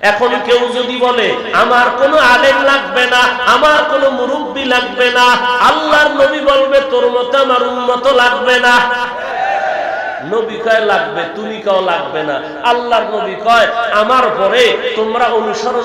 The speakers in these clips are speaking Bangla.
এখন কেউ যদি বলে, আমার কোনো আলেম লাগবে না, আমার কোনো মুরব্বী লাগবে না, আল্লাহর নবী বলবে, তোর মতো আমার উন্মত লাগবে না। অনুসরণ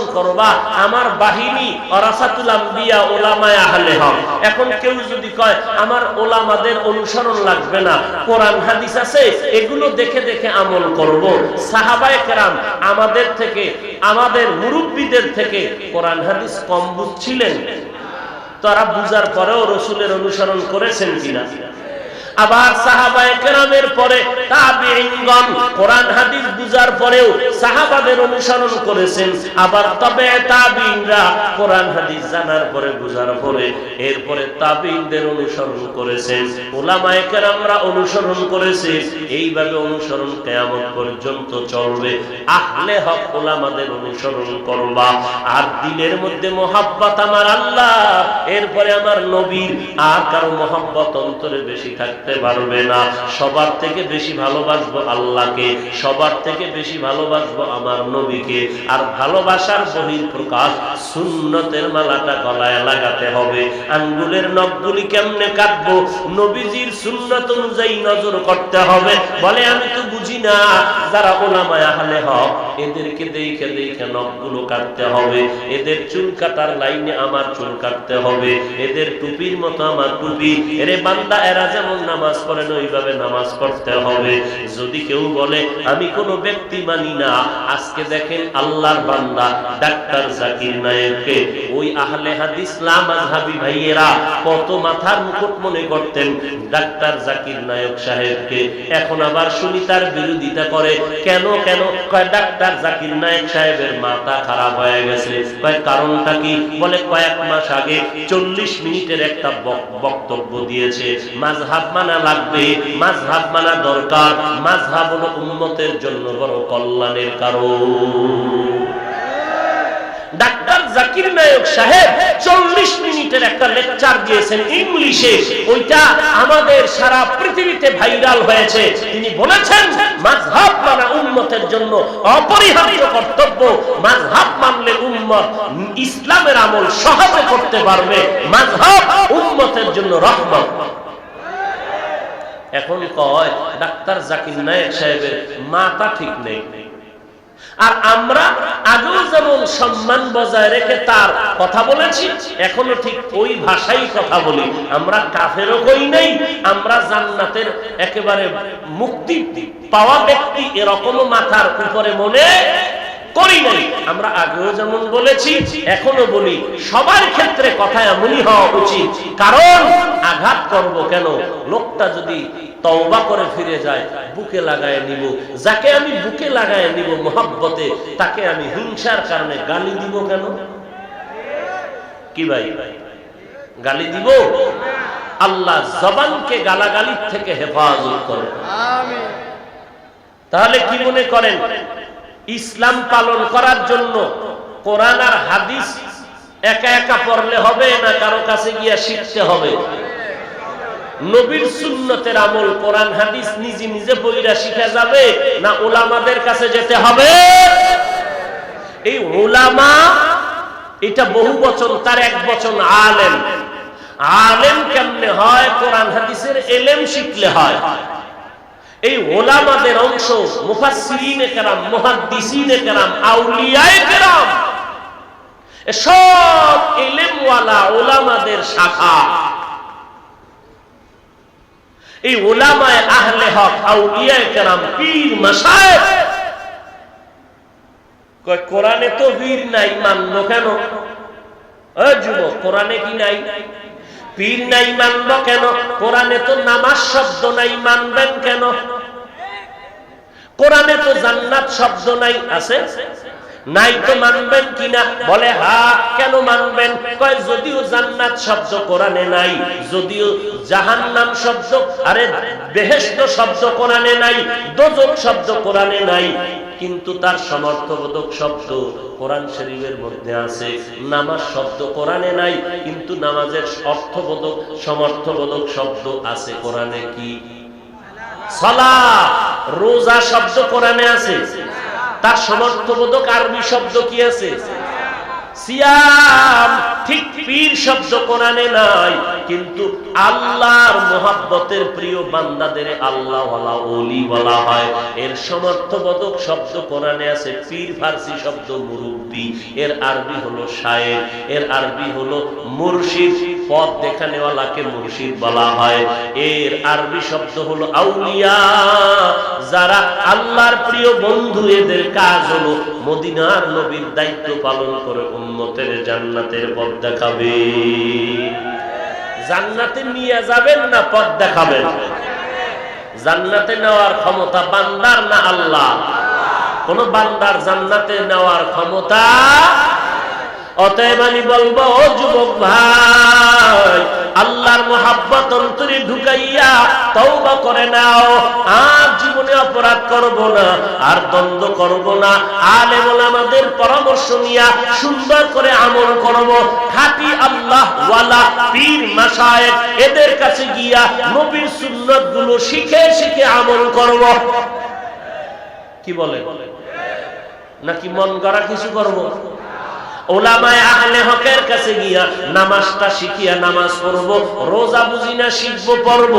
লাগবে না, কোরআন, হাদিস আছে, এগুলো দেখে দেখে আমল করব। সাহাবায়ে কেরাম, আমাদের থেকে আমাদের মুরব্বীদের থেকে কোরআন হাদিস কম বুঝছিলেন। তারা বুঝার পরেও রসুলের অনুসরণ করেছেন কিনা? আবার সাহাবায়ে কেরামের পরে তাবিঈনগণ কোরআন, হাদিস বুঝার পরেও সাহাবাদের অনুসরণ করেছেন। আবার তবে তাবিঈনরা কোরআন, হাদিস জানার পরে বুঝার পরে এরপরে তাবিঈনদের অনুসরণ করেছেন। ওলামায়ে কেরামরা অনুসরণ করেছে, এইভাবে অনুসরণ কিয়ামত পর্যন্ত চলবে। আহলে হক ওলামাদের অনুসরণ করবা। আর দিলের মধ্যে মোহাব্বত আমার আল্লাহ, এরপরে আমার নবীর আর কারও মোহাব্বত অন্তরে বেশি থাকতে পারবে না। সবার থেকে বেশি ভালোবাসবো আল্লাহকে, সবার থেকে বেশি ভালোবাসবো আমার নবীকে। আর ভালোবাসার বহির প্রকাশ সুন্নতের মালাটা গলায় লাগাতে হবে। আঙ্গুলের নখগুলি কেমনে কাটবো? নবীজির সুন্নত অনুযায়ী নজর করতে হবে। বলে, আমি তো বুঝি না, যারা ওলামায় আহলে হক এদেরকে দেখে দেখে নখগুলো কাটতে হবে। এদের চুল কাটার লাইনে আমার চুল কাটতে হবে। এদের টুপির মতো আমার টুপি। এরে বান্দা, এরা যেমন নামাজ পড়েন ওইভাবে নামাজ পড়তে হবে। যদি কেউ বলে, আমি কোনো ব্যক্তি মানি না। আজকে দেখেন আল্লাহর বান্দা, ডাক্তার জাকির নায়েককে। ওই আহলে হাদিস লামাজহাবি ভাইয়েরা কত মাথার মুকুট মনে করতেন ডাক্তার জাকির নায়ক সাহেবকে। এখন আবার শুনি তার বিরোধিতা করে। কেন কেন? কয় ডাক্তার জাকির নায়ক সাহেবের মাথা খারাপ হয়ে গেছে। কারণটা কি? বলে কয়েক মাস আগে চল্লিশ মিনিটের একটা বক্তব্য দিয়েছে। মাঝহাব মানা লাগবে মাঝহাব মানা দরকার। মাঝহাব হলো উন্মতের জন্য বড় কল্যাণের কারণ। ডাক্তার জাকির নায়ক সাহেব চল্লিশ মিনিটের একটা লেকচার দিয়েছেন ইংলিশে। ওইটা আমাদের সারা পৃথিবীতে ভাইরাল হয়েছে। তিনি বলেছেন মাঝহাব মানা উন্মতের জন্য অপরিহার্য কর্তব্য। মাঝহাব মানলে উম্মত ইসলামের আমল সহজে করতে পারবে। মাঝহাব উম্মতের জন্য রহমত। এখন কয়, ডাক্তার জাকির নায়ক সাহেবের মাথা ঠিক নেই। আর আমরা আগেও যেমন সম্মান বজায় রেখে তার কথা বলেছি, এখনও ঠিক ওই ভাষাই কথা বলি। আমরা কাফেরও কই নাই, আমরা জান্নাতের একেবারে মুক্তি পাওয়া ব্যক্তি এরকম মাথার উপরে মনে করি নাই। আমরা আগেও যেমন বলেছি এখনও বলি সবার ক্ষেত্রে কথা এমনই হওয়া উচিত। কারণ আঘাত করব কেন? লোকটা যদি তওবা করে ফিরে যায় বুকে লাগায় নিব। যাকে আমি বুকে লাগায় নিব মোহাব্বতে তাকে আমি হিংসার কারণে গালি দিব কেন? কি ভাই? গালি দিব? আল্লাহ জবানকে গালাগালির থেকে হেফাজত করে। তাহলে কি মনে করেন? ইসলাম পালন করার জন্য কোরআন আর হাদিস একা একা পড়লে হবে না কারও কাছে গিয়া শিখতে হবে? নবীর সুন্নতের আমল কোরআন হাদিস নিজে নিজে বইরা শিখা যাবে না ওলামাদের কাছে যেতে হবে? এই ওলামা, এটা বহু বচন, তার এক বচন, আলেম। আলেম কেমনে হয়? কোরআন হাদিসের এলেম শিখলে হয়। এই ওলামাদের অংশ, মুফাসসিরিনে কেরাম, মুহাদ্দিসিনে কেরাম, আউলিয়ায়ে কেরাম সব ওলামাদের শাখা। এই ওলামায় আহলে হক, আউলিয়ায়ে কেরাম, পীর মাশায়েখ কয়, কোরআনে তো বীর নাই মানলো কেন? ও যুবক, কোরআনে কি নাই? পীর নাই মানব কেন? কোরআনে তো নামাজ শব্দ নাই, মানবেন কেন? কোরআনে তো জান্নাত শব্দ নাই, আছে? নাই তো মানবেন কিনা? বলে, হা, কেন মানবেন? কয়, যদিও জান্নাত শব্দ কোরআনে নাই, যদিও জাহান্নাম শব্দ, আরে বেহেশত শব্দ কোরআনে নাই, দোজক শব্দ কোরআনে নাই কিন্তু তার সমর্থবোধক শব্দ কোরআন শরীফের মধ্যে আছে। নামাজ শব্দ কোরআনে নাই, কিন্তু নামাজের অর্থবোধক, সমর্থবোধক শব্দ আছে কোরআনে কি? রোজা শব্দ কোরআনে আছে। তার সমর্থবোধক আরবি শব্দ কি আছে? সিয়াম! ঠিক পীর শব্দ কোরআনে নাই। কিন্তু আল্লাহর মোহাব্বতের প্রিয় বান্দাদের আল্লাহ ওয়ালা ওলি বলা হয়। এর সমর্থবোধক শব্দ কোরআনে আছে, পীর ফার্সি শব্দ মুরব্বি। এর আরবি হলো শায়ের, এর আরবি হলো মুর্শিদ। পথ দেখানেওয়ালাকে মুর্শিদ বলা হয়। এর আরবি শব্দ হলো আউলিয়া। যারা আল্লাহর প্রিয় বন্ধু, এদের কাজ হলো মদিনার নবীর দায়িত্ব পালন করে উম্মতের জান্নাতের পথ দেখাবে। জান্নাতে নিয়ে যাবেন না পথ দেখাবেন? জান্নাতে নেওয়ার ক্ষমতা বান্দার না আল্লাহ? কোন বান্দার জান্নাতে নেওয়ার ক্ষমতা? অতএব আমি বলব, ও যুবক ভাই, আল্লাহর মোহাব্বত অন্তরে ঢুকাইয়া তওবা করে নাও। আর জীবনে অপরাধ করব না, আর দ্বন্দ্ব করব না। আলে আমাদের পরামর্শ নিয়া সুন্দর করে আমল করব। খাঁটি আল্লাহ ওয়ালা পীর মাশায়েখ, এদের কাছে গিয়া নবীর সুন্নাতগুলো শিখে শিখে আমল করব। কি বলে? নাকি মন গড়া কিছু করব? কাছে গিয়া নামাজটা শিখিয়া নামাজ পড়ব, রোজা বুঝি না শিখব, পড়ব।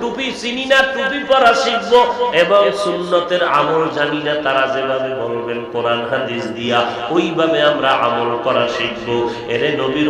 টুপি চিনি না, টুপি পরা শিখব। এবং সুন্নতের আমল জানি না, তারা যেভাবে বলবেন, কোরআন, হাদিস দিয়া ওইভাবে আমরা আমল করা শিখব। এরে নবীর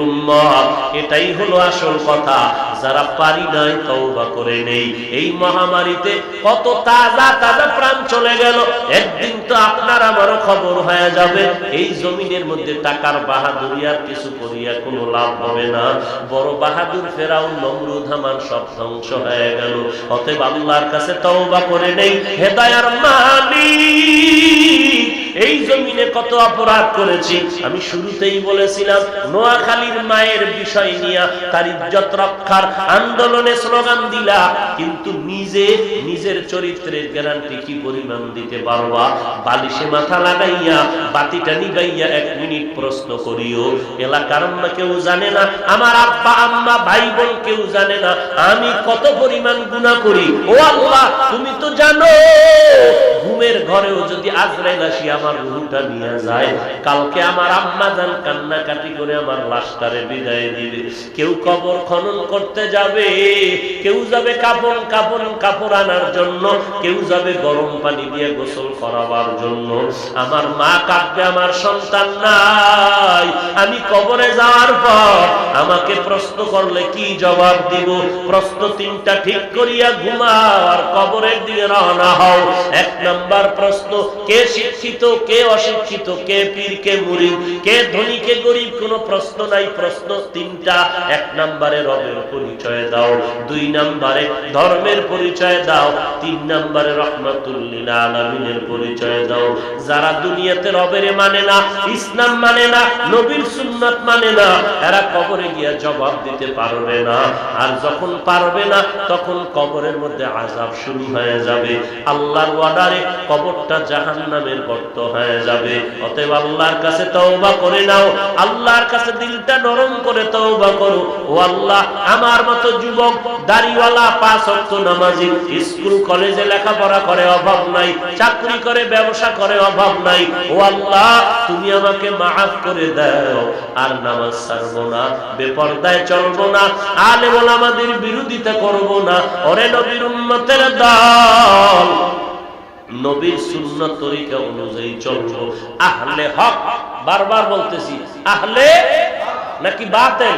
এটাই হলো আসল কথা। যারা পারি নাই, তওবা করে নেই। এই মহামারীতে কত তাজা তাজা প্রাণ চলে গেল। একদিন তো আপনার আমারও খবর হয়ে যাবে। এই জমিনের মধ্যে টাকার বাহাদুরি আর কিছু করিয়া কোনো লাভ হবে না। বড় বাহাদুর ফেরাও নমরুদ সব ধ্বংস হয়ে গেল। অতএব আল্লাহর কাছে তওবা করে নেই। হেদায়ার মালিক। এই জমিনে কত অপরাধ করেছি? আমি শুরুতেই বলেছিলাম, নোয়াখালীর মায়ের বিষয় নিয়ে তার ইজ্জত রক্ষার আন্দোলনে স্লোগান দিলা, কিন্তু নিজে নিজের চরিত্রের গ্যারান্টি কি পরিমাণ দিতে পারবা? বালিশে মাথা লাগাইয়া, বাতিটা নিগাইয়া এক মিনিট প্রশ্ন করিও, এলাকার আম্মা কেউ জানে না, আমার আব্বা, আম্মা, ভাই বোন কেউ জানে না, আমি কত পরিমাণ গুণা করি? ও আল্লাহ, তুমি তো জানো, ঘুমের ঘরেও যদি আজরাইল আসি আমার রুহুটা নিয়ে যায়। কালকে আমার আম্মা যান কান্নাকাটি করে আমার লাশটারে বিদায় দিবে। কেউ কবর খনন করতে যাবে, কেউ যাবে কাপড় কাপড় কাপড় আনার জন্য, কেউ যাবে গরম পানি দিয়ে গোসল করাবার জন্য। আমার মা কাঁদবে, আমার সন্তান নাই। আমি কবরে যাওয়ার পর আমাকে প্রশ্ন করলে কি জবাব দিব? প্রশ্ন তিনটা ঠিক করিয়া ঘুমাও আর কবরের দিকে রওনা হও। এক নাম্বার প্রশ্ন, কে শিক্ষিত? কে অশিক্ষিত, কে পীর, কে মুরিদ, কে ধনী, কে গরিব, কোনো প্রশ্ন নাই, প্রশ্ন তিনটা। এক নাম্বারে রবের পরিচয় দাও, দুই নাম্বারে ধর্মের পরিচয় দাও, তিন নাম্বারে রহমাতুল্লিল পরিচয় দাও। যারা দুনিয়াতে রবের মানে না, ইসলাম মানে না, নবীর সুন্নাত মানে না, এরা কবরে গিয়া জবাব দিতে পারবে না। আর যখন পারবে না, তখন কবরের মধ্যে আজাব শুরু হয়ে যাবে। আল্লাহর ওয়ার্ডারে কবরটা জাহান নামের গর্ত হয়ে যাবে। অতএব আল্লাহর কাছে তওবা করে নাও। আল্লাহর কাছে দিলটা নরম করে তওবা করো। ও আল্লাহ, আমার মতো যুবক, দাড়িওয়ালা, পাঁচ ওয়াক্ত নামাজি, স্কুল, কলেজে লেখাপড়া করে অভাব নাই, চাকরি করে, ব্যবসা করে অভাব নাই। ও আল্লাহ, তুমি আমাকে মাফ করে দাও। আর নামাজ না, বেপর্দায় চলবো না আলে আমাদের বিরোধিতা করব না। নবীর উন্নতের দল নবীর শূন্য তরিকা অনুযায়ী চলবো। আহলে হক, বারবার বলতেছি, আহলে নাকি বাতেল?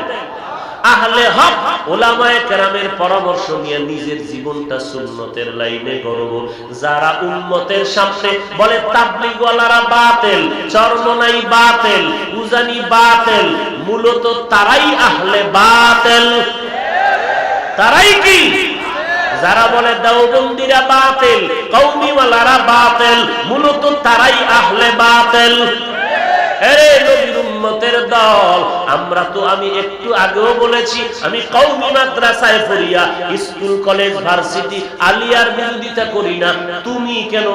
আহলে হক ওলামায়ে কেরামের পরামর্শ নিয়ে নিজের জীবনটা সুন্নতের লাইনে করব যারা উম্মতের সামনে বলে, তাবলিগওয়ালারা বাতেল, চরমনাই বাতেল, উজানি বাতেল, মূলত তারাই আহলে বাতেল। তারাই কি? যারা বলে দেওবন্দিরা বাতেল কৌমিওয়ালারা বাতেল, মূলত তারাই আহলে বাতেল। দল, আমরা তো আমি একটু আগেও বলেছি, আমি মাদ্রাসায় পড়িয়া স্কুল, কলেজ, ভার্সিটি আলিয়ার বিরোধিতা করি না। তুমি কেন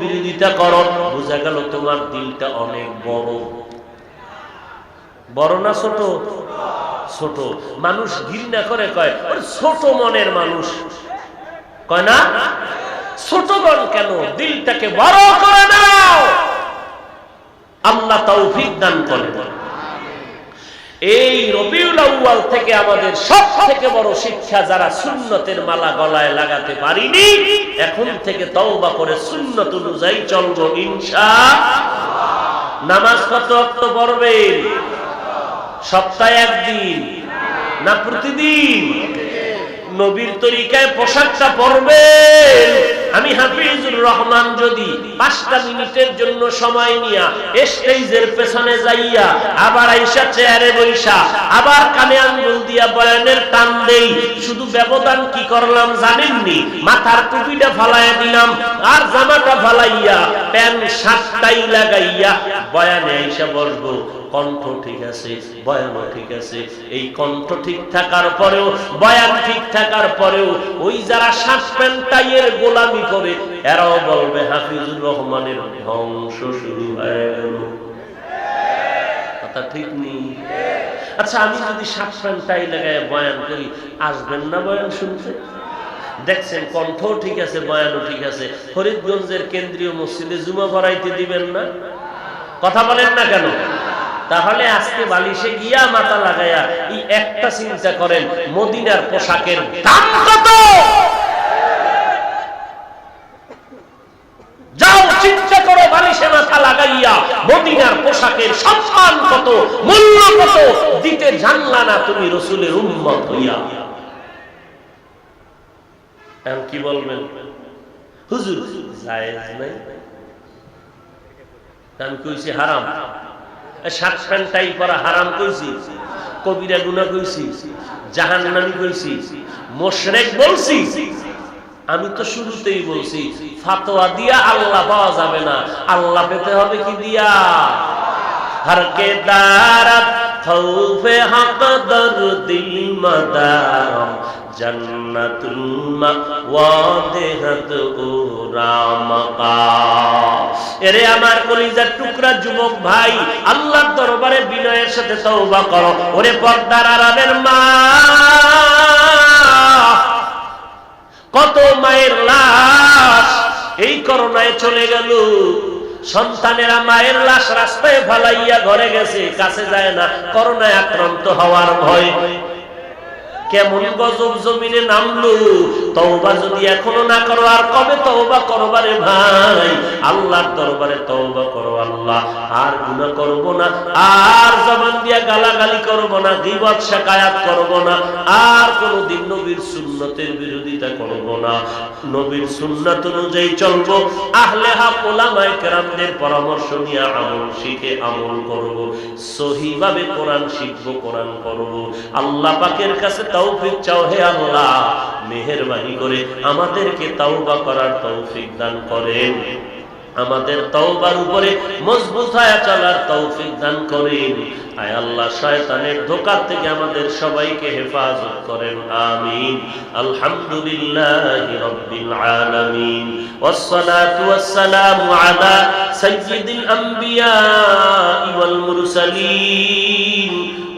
বিরোধিতা করো? বোঝা গেল তোমার দিলটা অনেক বড়। বড় না ছোট? ছোট। মানুষ ঘৃণা করে কয় ছোট মনের মানুষ। কয় ছোটগণ কেন? দিলটাকে বড় করে নাও আল্লাহ তৌফিক দান করেন। এই রবিউল থেকে আমাদের সব থেকে বড় শিক্ষা যারা সুন্নতের মালা গলায় লাগাতে পারিনি, এখন থেকে তওবা করে সুন্নত অনুযায়ী চলবো নামাজ কত অক্ত সপ্তাহে একদিন না প্রতিদিন? নবীর তরিকায় পোশাকটা পরবেন। আমি হাফিজুর রহমান যদি পাঁচটা মিনিটের জন্য সময় নিয়া স্টেজের পেছনে যাইয়া আবার আইসা চেয়ারে বইসা, আবার কানে আঙ্গুল দিয়া বয়ানের টান দেই, শুধু ব্যবধান কি করলাম জানেননি? মাথার টুপিটা ফালাইয়া দিলাম, আর জামাটা ফালাইয়া প্যান্ট শার্টটাই লাগাইয়া বয়ানে আইসা বসবো। কণ্ঠ ঠিক আছে বয়ানও ঠিক আছে। এই কণ্ঠ ঠিক থাকার পরেও, বয়ান ঠিক থাকার পরেও ওই যারা শ্বাস প্যান্টাইয়ের গোলামি করে, এরাও বলবে, হাফিজুর রহমানের ধ্বংস শুরু হয়ে গেল। ঠিক নেই। আচ্ছা আমি যদি শ্বাস প্যান্টাই লাগায় বয়ান করি, আসবেন না বয়ান শুনতে? দেখছেন কণ্ঠ ঠিক আছে, বয়ানও ঠিক আছে। ফরিদগঞ্জের কেন্দ্রীয় মসজিদে জুমা ভরাইতে দিবেন না? কথা বলেন না কেন? তাহলে আজকে বালিশে গিয়া মাথা লাগাইয়া এই একটা চিন্তা করেন, মদিনার পোশাকের দাম কত? যাও চিন্তা করো বালিশে মাথা লাগাইয়া মদিনার পোশাকের সম্মান কত, মূল্য কত, দিতে জানলা না তুমি রসুলের উন্মত হইয়া। কি বলবেন? হুজুর, জায়েজ নাই? আমি কইছি হারাম। শার্ট প্যান্টাই পরা হারাম কইছি, কবিরা গুনা কইছি জাহান নামি কইছি, মোশরেক বলছি। আমি তো শুরুতেই বলছি, ফাতোয়া দিয়া আল্লাহ পাওয়া যাবে না। আল্লাহ পেতে হবে কি দিয়া? হরকে দারাত খৌফে হক দর দিল মদারম দরবারে বিনয়ের সাথে তওবা করো। ওরে পর্দার মা, কত মায়ের লাশ, এই করোনায় চলে গেল। সন্তানেরা মায়ের লাশ রাস্তায় ফালাইয়া ঘরে গেছে, কাছে যায় না, করোনায় আক্রান্ত হওয়ার ভয়। কেমন গজব জমিনে নামলো? তওবা যদি এখনও না করো, আর কবে তওবা করবারে ভাই? আল্লাহর দরবারে তওবা করো আল্লাহ। আর গুনাহ করব না, আর জবান দিয়া গালাগালি করব না, গীবত শাকায়াত করব না, আর কোনদিন নবীর সুন্নতের বিরোধিতা করব না। নবীর সুন্নাত অনুযায়ী চলব। আহলে হক ওলামায়ে কেরামদের পরামর্শ নিয়ে আমল শিখে আমল করব। সহিভাবে কোরআন শিখব, কোরআন করব আল্লাহ পাকের কাছে তৌফিক চাও হে আল্লাহ মেহেরবানি করে আমাদেরকে তওবা করার তৌফিক দান করেন আমাদের তওবার উপরে মজবুত হয়ে চলার তৌফিক দান করেন আয় আল্লাহ শয়তানের ধোকা থেকে আমাদের সবাইকে হেফাজত করেন আমিন আলহামদুলিল্লাহি রাব্বিল আলামিন والصلاه والسلام على سيد الانبياء والمرسلين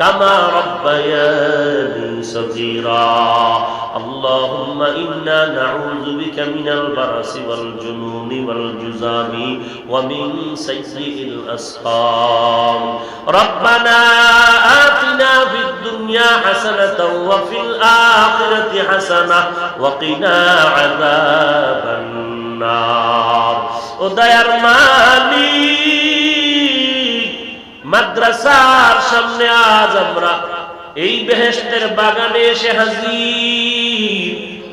كما ربياني صغيرا. اللهم إنا نعوذ بك من البرس والجنون والجزام ومن سيء الأسقام. ربنا آتنا في الدنيا حسنة وفي الآخرة حسنة وقنا عذاب النار. ودير مالي মাদ্রাসার সামনে আজ আমরা এই বেহেস্তের বাগানে এসে হাজির।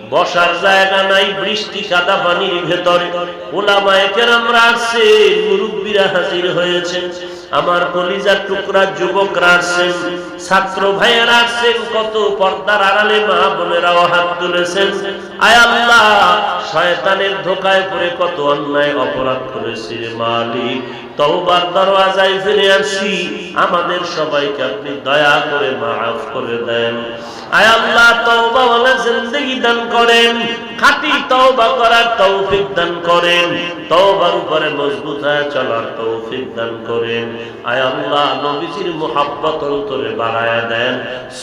বসার জায়গা নাই, বৃষ্টি, কাদা পানির ভেতরে। ওলামায়কের আমরা আসছে মুরব্বীরা হাজির হয়েছে আমার কলিজার টুকরা যুবকরা আসছেন ছাত্র ভাইয়েরা আসছেন কত পর্দার আড়ালে মা বোনেরাও হাত তুলেছেন। আয় আল্লাহ, শয়তানের ধোকায় পড়ে কত অন্যায় অপরাধ করেছে মালিক। তওবার দরওয়াজায় ফিরে আসি, আমাদের সবাইকে আপনি দয়া করে মাফ করে দেন। আয় আল্লাহ, তওবাওয়ালা জিন্দেগি দান করেন খাঁটি তওবা করার তৌফিক দান করেন। তওবার উপরে মজবুত হয়ে চলার তৌফিক দান করেন। আয় আল্লাহ, নবীজির মোহাব্বত অন্তরে বাড়ায়া দেন।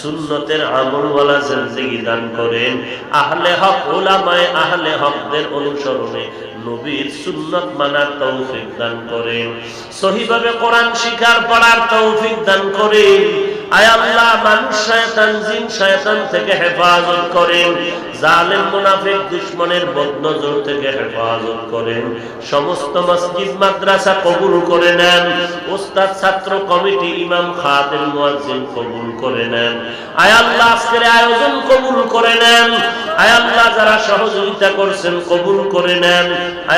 সুন্নতের আমলওয়ালা জিন্দেগি দান করেন। আহলে হক ওলামায়ে আহলে হকদের অনুসরণে নবীর সুন্নত মানার তৌফিক দান করেন। সহিভাবে কোরআন শিকার পড়ার তৌফিক দান করেন। আয় আল্লাহ, মানুষ শয়তান, জিন শয়তান থেকে হেফাজত করেন। জালেম মুনাফিক দুশ্মনের বদনজর থেকে হেফাজত করেন। সমস্ত মসজিদ, মাদ্রাসা কবুল করে নেন। ওস্তাদ, ছাত্র কমিটি, ইমাম, খাদেম, মুয়াজ্জিন কবুল করে নেন। আয়াল্লাহ আজকের আয়োজন কবুল করে নেন। আয়াল্লাহ যারা সহযোগিতা করছেন, কবুল করে নেন।